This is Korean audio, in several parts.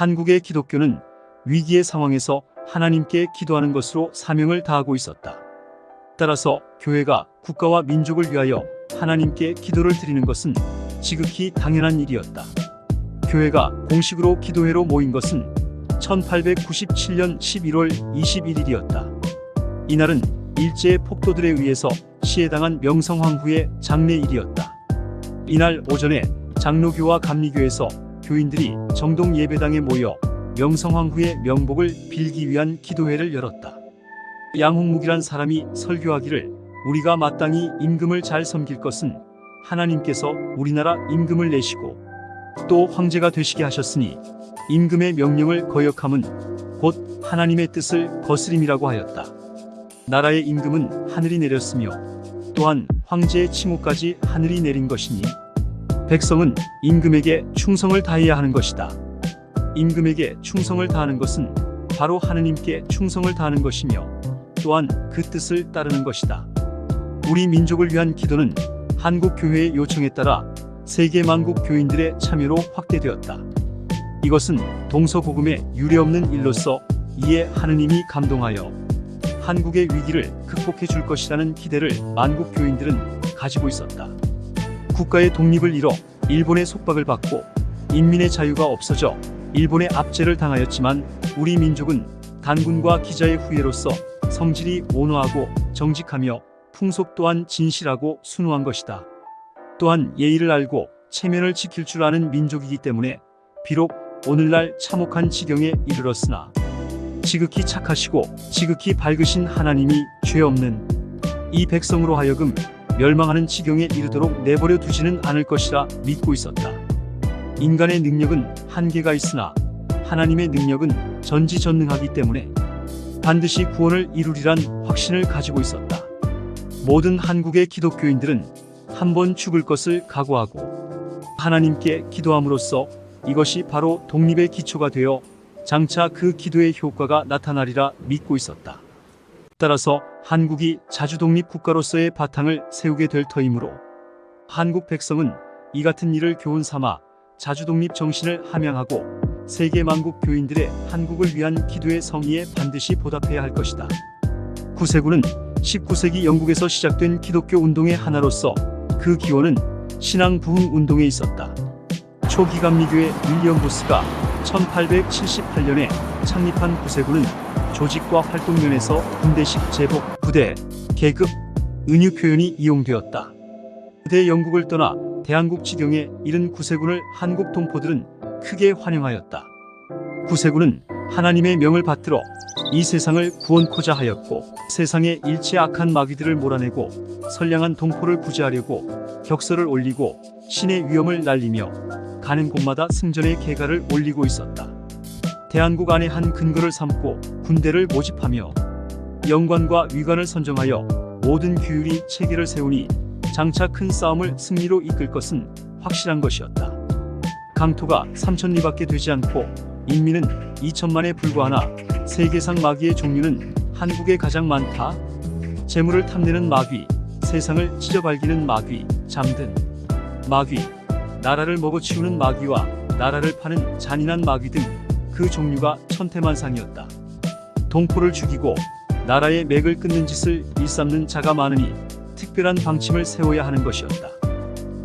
한국의 기독교는 위기의 상황에서 하나님께 기도하는 것으로 사명을 다하고 있었다. 따라서 교회가 국가와 민족을 위하여 하나님께 기도를 드리는 것은 지극히 당연한 일이었다. 교회가 공식으로 기도회로 모인 것은 1897년 11월 21일이었다. 이날은 일제의 폭도들에 의해서 시해당한 명성황후의 장례일이었다. 이날 오전에 장로교와 감리교에서 교인들이 정동 예배당에 모여 명성황후의 명복을 빌기 위한 기도회를 열었다. 양홍묵이란 사람이 설교하기를 우리가 마땅히 임금을 잘 섬길 것은 하나님께서 우리나라 임금을 내시고 또 황제가 되시게 하셨으니 임금의 명령을 거역함은 곧 하나님의 뜻을 거스림이라고 하였다. 나라의 임금은 하늘이 내렸으며 또한 황제의 칭호까지 하늘이 내린 것이니 백성은 임금에게 충성을 다해야 하는 것이다. 임금에게 충성을 다하는 것은 바로 하느님께 충성을 다하는 것이며 또한 그 뜻을 따르는 것이다. 우리 민족을 위한 기도는 한국 교회의 요청에 따라 세계 만국 교인들의 참여로 확대되었다. 이것은 동서고금의 유례없는 일로서 이에 하느님이 감동하여 한국의 위기를 극복해 줄 것이라는 기대를 만국 교인들은 가지고 있었다. 국가의 독립을 잃어 일본의 속박을 받고 인민의 자유가 없어져 일본의 압제를 당하였지만 우리 민족은 단군과 기자의 후예로서 성질이 온화하고 정직하며 풍속 또한 진실하고 순우한 것이다. 또한 예의를 알고 체면을 지킬 줄 아는 민족이기 때문에 비록 오늘날 참혹한 지경에 이르렀으나 지극히 착하시고 지극히 밝으신 하나님이 죄 없는 이 백성으로 하여금 멸망하는 지경에 이르도록 내버려 두지는 않을 것이라 믿고 있었다. 인간의 능력은 한계가 있으나 하나님의 능력은 전지전능하기 때문에 반드시 구원을 이루리란 확신을 가지고 있었다. 모든 한국의 기독교인들은 한 번 죽을 것을 각오하고 하나님께 기도함으로써 이것이 바로 독립의 기초가 되어 장차 그 기도의 효과가 나타나리라 믿고 있었다. 따라서 한국이 자주 독립 국가로서의 바탕을 세우게 될 터이므로 한국 백성은 이 같은 일을 교훈 삼아 자주 독립 정신을 함양하고 세계 만국 교인들의 한국을 위한 기도의 성의에 반드시 보답해야 할 것이다. 구세군은 19세기 영국에서 시작된 기독교 운동의 하나로서 그 기원은 신앙 부흥 운동에 있었다. 초기 감리교의 윌리엄 부스가 1878년에 창립한 구세군은 조직과 활동 면에서 군대식 제복, 부대, 계급, 은유 표현이 이용되었다. 부대 영국을 떠나 대한국 지경에 이른 구세군을 한국 동포들은 크게 환영하였다. 구세군은 하나님의 명을 받들어 이 세상을 구원코자 하였고 세상의 일체 악한 마귀들을 몰아내고 선량한 동포를 구제하려고 격서를 올리고 신의 위엄을 날리며 가는 곳마다 승전의 계가를 올리고 있었다. 대한국 안에 한 근거를 삼고 군대를 모집하며 영관과 위관을 선정하여 모든 규율이 체계를 세우니 장차 큰 싸움을 승리로 이끌 것은 확실한 것이었다. 강토가 3천리밖에 되지 않고 인민은 2천만에 불과하나 세계상 마귀의 종류는 한국에 가장 많다. 재물을 탐내는 마귀, 세상을 찢어발기는 마귀, 잠든 마귀, 나라를 먹어치우는 마귀와 나라를 파는 잔인한 마귀 등 그 종류가 천태만상이었다. 동포를 죽이고 나라의 맥을 끊는 짓을 일삼는 자가 많으니 특별한 방침을 세워야 하는 것이었다.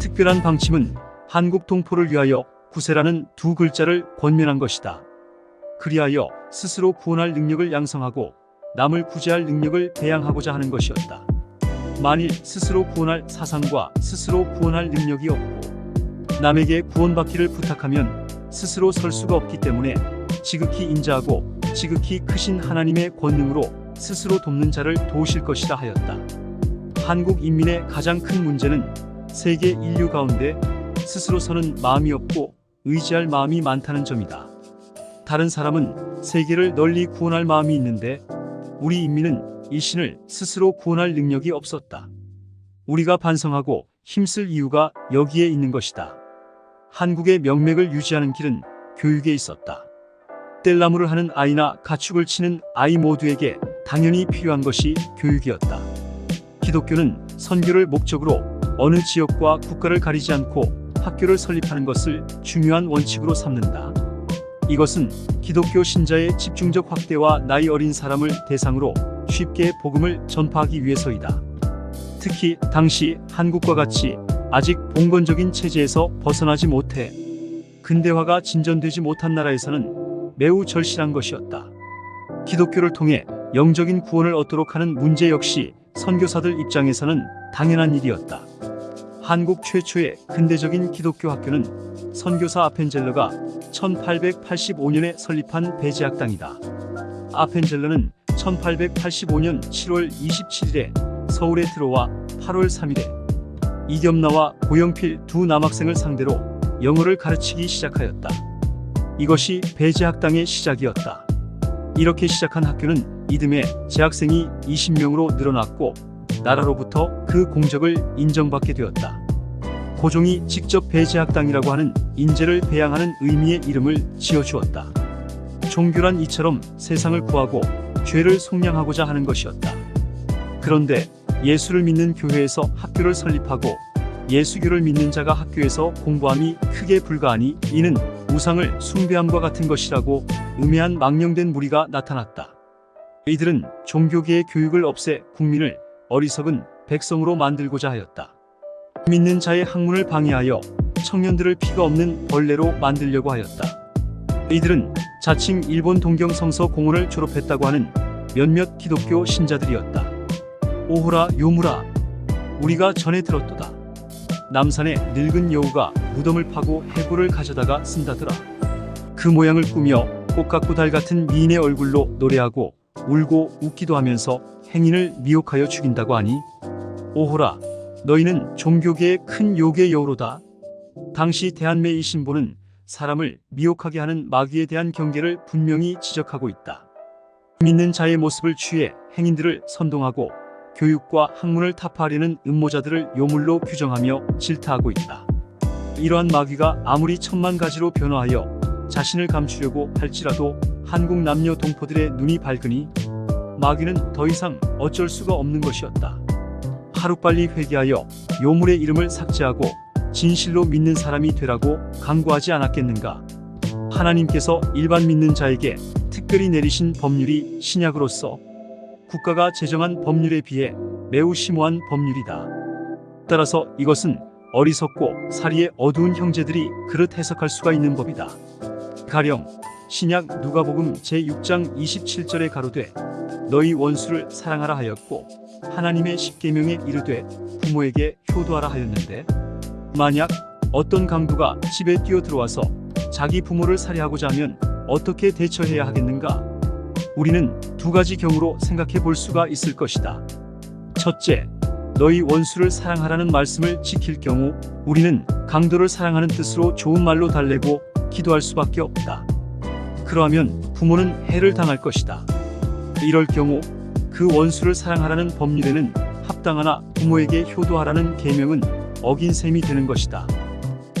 특별한 방침은 한국 동포를 위하여 구세라는 두 글자를 권면한 것이다. 그리하여 스스로 구원할 능력을 양성하고 남을 구제할 능력을 배양하고자 하는 것이었다. 만일 스스로 구원할 사상과 스스로 구원할 능력이 없고 남에게 구원받기를 부탁하면 스스로 설 수가 없기 때문에 지극히 인자하고 지극히 크신 하나님의 권능으로 스스로 돕는 자를 도우실 것이라 하였다. 한국 인민의 가장 큰 문제는 세계 인류 가운데 스스로 서는 마음이 없고 의지할 마음이 많다는 점이다. 다른 사람은 세계를 널리 구원할 마음이 있는데 우리 인민은 일신을 스스로 구원할 능력이 없었다. 우리가 반성하고 힘쓸 이유가 여기에 있는 것이다. 한국의 명맥을 유지하는 길은 교육에 있었다. 뗄나무를 하는 아이나 가축을 치는 아이 모두에게 당연히 필요한 것이 교육이었다. 기독교는 선교를 목적으로 어느 지역과 국가를 가리지 않고 학교를 설립하는 것을 중요한 원칙으로 삼는다. 이것은 기독교 신자의 집중적 확대와 나이 어린 사람을 대상으로 쉽게 복음을 전파하기 위해서이다. 특히 당시 한국과 같이 아직 봉건적인 체제에서 벗어나지 못해 근대화가 진전되지 못한 나라에서는 매우 절실한 것이었다. 기독교를 통해 영적인 구원을 얻도록 하는 문제 역시 선교사들 입장에서는 당연한 일이었다. 한국 최초의 근대적인 기독교 학교는 선교사 아펜젤러가 1885년에 설립한 배제학당이다. 아펜젤러는 1885년 7월 27일에 서울에 들어와 8월 3일에 이겸나와 고영필 두 남학생을 상대로 영어를 가르치기 시작하였다. 이것이 배제학당의 시작이었다. 이렇게 시작한 학교는 이듬해 재학생이 20명으로 늘어났고 나라로부터 그 공적을 인정받게 되었다. 고종이 직접 배제학당이라고 하는 인재를 배양하는 의미의 이름을 지어주었다. 종교란 이처럼 세상을 구하고 죄를 속량하고자 하는 것이었다. 그런데 예수를 믿는 교회에서 학교를 설립하고 예수교를 믿는 자가 학교에서 공부함이 크게 불가하니 이는 우상을 숭배함과 같은 것이라고 음해한 망령된 무리가 나타났다. 이들은 종교계의 교육을 없애 국민을 어리석은 백성으로 만들고자 하였다. 믿는 자의 학문을 방해하여 청년들을 피가 없는 벌레로 만들려고 하였다. 이들은 자칭 일본 동경 성서 공원을 졸업했다고 하는 몇몇 기독교 신자들이었다. 오호라 요무라 우리가 전에 들었도다. 남산의 늙은 여우가 무덤을 파고 해골을 가져다가 쓴다더라. 그 모양을 꾸며 꽃 같고 달 같은 미인의 얼굴로 노래하고 울고 웃기도 하면서 행인을 미혹하여 죽인다고 하니 오호라 너희는 종교계의 큰 요괴 여우로다. 당시 대한매의 신보는 사람을 미혹하게 하는 마귀에 대한 경계를 분명히 지적하고 있다. 믿는 자의 모습을 취해 행인들을 선동하고 교육과 학문을 타파하려는 음모자들을 요물로 규정하며 질타하고 있다. 이러한 마귀가 아무리 천만 가지로 변화하여 자신을 감추려고 할지라도 한국 남녀 동포들의 눈이 밝으니 마귀는 더 이상 어쩔 수가 없는 것이었다. 하루빨리 회개하여 요물의 이름을 삭제하고 진실로 믿는 사람이 되라고 강구하지 않았겠는가? 하나님께서 일반 믿는 자에게 특별히 내리신 법률이 신약으로서 국가가 제정한 법률에 비해 매우 심오한 법률이다. 따라서 이것은 어리석고 사리의 어두운 형제들이 그릇 해석할 수가 있는 법이다. 가령 신약 누가복음 제6장 27절에 가로되 너희 원수를 사랑하라 하였고 하나님의 십계명에 이르되 부모에게 효도하라 하였는데 만약 어떤 강도가 집에 뛰어 들어와서 자기 부모를 살해하고자 하면 어떻게 대처해야 하겠는가? 우리는 두 가지 경우로 생각해 볼 수가 있을 것이다. 첫째, 너희 원수를 사랑하라는 말씀을 지킬 경우 우리는 강도를 사랑하는 뜻으로 좋은 말로 달래고 기도할 수밖에 없다. 그러하면 부모는 해를 당할 것이다. 이럴 경우 그 원수를 사랑하라는 법률에는 합당하나 부모에게 효도하라는 계명은 어긴 셈이 되는 것이다.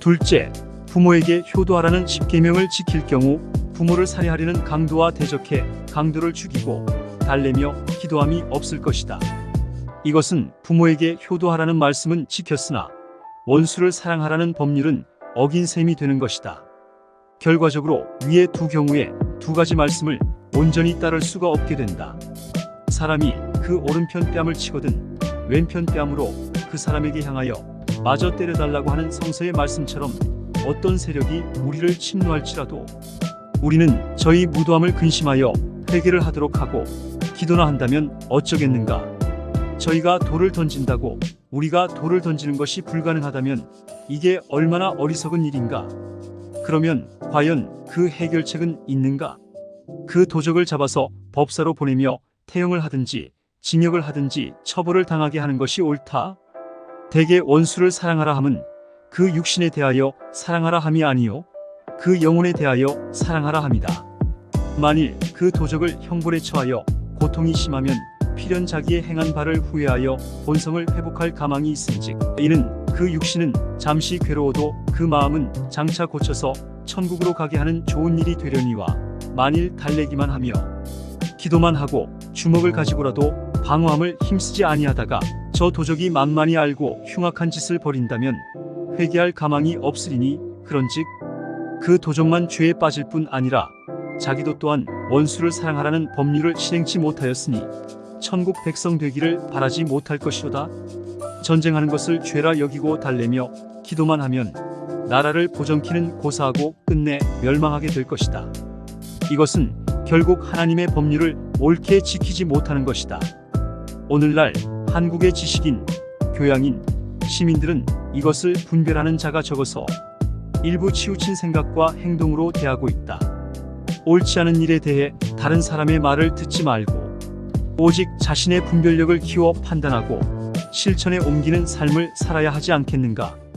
둘째, 부모에게 효도하라는 십계명을 지킬 경우 부모를 살해하려는 강도와 대적해 강도를 죽이고 달래며 기도함이 없을 것이다. 이것은 부모에게 효도하라는 말씀은 지켰으나 원수를 사랑하라는 법률은 어긴 셈이 되는 것이다. 결과적으로 위의 두 경우에 두 가지 말씀을 온전히 따를 수가 없게 된다. 사람이 그 오른편 뺨을 치거든 왼편 뺨으로 그 사람에게 향하여 마저 때려달라고 하는 성서의 말씀처럼 어떤 세력이 우리를 침노할지라도 우리는 저희 무도함을 근심하여 회개를 하도록 하고 기도나 한다면 어쩌겠는가? 저희가 돌을 던진다고 우리가 돌을 던지는 것이 불가능하다면 이게 얼마나 어리석은 일인가? 그러면 과연 그 해결책은 있는가? 그 도적을 잡아서 법사로 보내며 태형을 하든지 징역을 하든지 처벌을 당하게 하는 것이 옳다? 대개 원수를 사랑하라 함은 그 육신에 대하여 사랑하라 함이 아니요 그 영혼에 대하여 사랑하라 함이다. 만일 그 도적을 형벌에 처하여 고통이 심하면 필연 자기의 행한 바를 후회하여 본성을 회복할 가망이 있은즉 이는 그 육신은 잠시 괴로워도 그 마음은 장차 고쳐서 천국으로 가게 하는 좋은 일이 되려니와 만일 달래기만 하며 기도만 하고 주먹을 가지고라도 방어함을 힘쓰지 아니하다가 저 도적이 만만히 알고 흉악한 짓을 벌인다면 회개할 가망이 없으리니 그런즉 그 도적만 죄에 빠질 뿐 아니라 자기도 또한 원수를 사랑하라는 법률을 실행치 못하였으니 천국 백성 되기를 바라지 못할 것이로다. 전쟁하는 것을 죄라 여기고 달래며 기도만 하면 나라를 보정키는 고사하고 끝내 멸망하게 될 것이다. 이것은 결국 하나님의 법률을 옳게 지키지 못하는 것이다. 오늘날 한국의 지식인, 교양인, 시민들은 이것을 분별하는 자가 적어서 일부 치우친 생각과 행동으로 대하고 있다. 옳지 않은 일에 대해 다른 사람의 말을 듣지 말고 오직 자신의 분별력을 키워 판단하고 실천에 옮기는 삶을 살아야 하지 않겠는가?